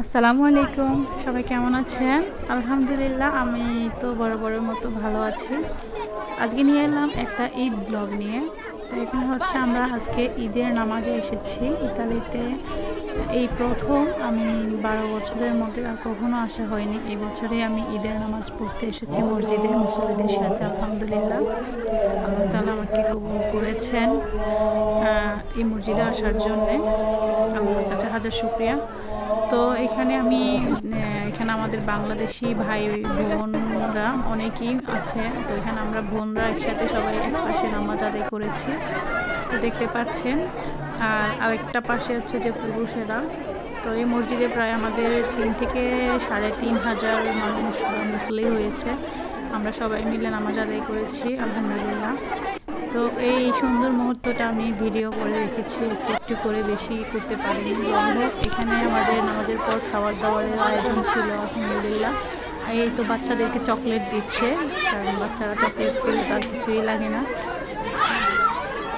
আসসালামু আলাইকুম। সবাই কেমন আছেন? আলহামদুলিল্লাহ, আমি তো বড় বড়ের মতো ভালো আছি। আজকে নিয়ে এলাম একটা ঈদ ব্লগ নিয়ে। তো এখানে হচ্ছে আমরা আজকে ঈদের নামাজে এসেছি। ইতালিতে এই প্রথম আমি বারো বছরের মধ্যে আর কখনো আসা হয়নি। এই বছরে আমি ঈদের নামাজ পড়তে এসেছি মসজিদে মুসলিদের সাথে, আলহামদুলিল্লাহ। আল্লাহ তালা আমাকে কবুল করেছেন। এই মসজিদে আসার জন্যে আল্লাহর কাছে হাজার শুক্রিয়া। তো এখানে আমি এখানে আমাদের বাংলাদেশি ভাই বোনরা অনেকেই আছে। তো এখানে আমরা বোনরা একসাথে সবাই এক পাশে নামাজ আদায় করেছি, তো দেখতে পাচ্ছেন। আর আরেকটা পাশে হচ্ছে যে পুরুষেরা। তো এই মসজিদে প্রায় আমাদের তিন থেকে সাড়ে তিন হাজার মানুষ মুসলি হয়েছে। আমরা সবাই মিলে নামাজ আদায় করেছি, আলহামদুলিল্লাহ। তো এই সুন্দর মুহূর্তটা আমি ভিডিও করে রেখেছি। একটু একটু করে বেশি করতে পারিনি। এখানে আমাদের নামাজের পর খাবার দাবারের আয়োজন ছিল, আলহামদুলিল্লাহ। এই তো বাচ্চাদেরকে চকলেট দিচ্ছে, কারণ বাচ্চারা চকলেট পেলে তার কিছুই লাগে না।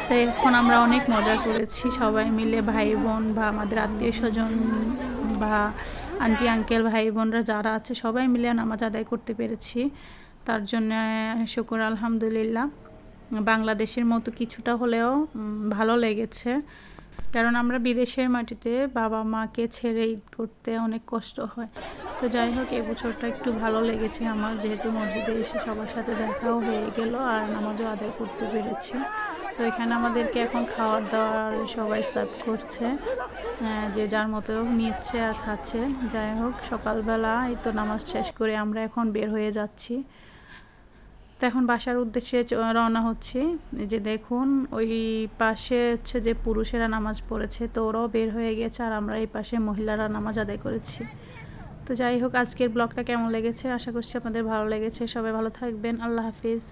তো এখন আমরা অনেক মজা করেছি। সবাই মিলে ভাই বোন বা আমাদের আত্মীয় স্বজন বা আন্টি আঙ্কেল ভাই বোনরা যারা আছে, সবাই মিলে নামাজ আদায় করতে পেরেছি। তার জন্য শুকুর, আলহামদুলিল্লাহ। বাংলাদেশের মতো কিছুটা হলেও ভালো লেগেছে। কারণ আমরা বিদেশের মাটিতে বাবা মাকে ছেড়ে ঈদ করতে অনেক কষ্ট হয়। তো যাই হোক এই বছরটা একটু ভালো লেগেছে আমার। যেহেতু মসজিদে এসে সবার সাথে দেখাও হয়ে গেল আর নামাজও আদায় করতে পেরেছি। তো এখানে আমাদেরকে এখন খাওয়ার দাওয়ার সবাই সার্ভ করছে। যে যার মতো নিচ্ছে আর খাচ্ছে। যাই হোক, সকালবেলা এই তো নামাজ শেষ করে আমরা এখন বের হয়ে যাচ্ছি। তো এখন বাসার উদ্দেশ্যে রওনা হচ্ছে। যে দেখুন, ওই পাশে হচ্ছে যে পুরুষেরা নামাজ পড়েছে, তো ওরাও বের হয়ে গেছে আর আমরা এই পাশে মহিলারা নামাজ আদায় করেছি। তো যাই হোক, আজকের ব্লগটা কেমন লেগেছে? আশা করছি আপনাদের ভালো লেগেছে। সবাই ভালো থাকবেন। আল্লাহ হাফিজ।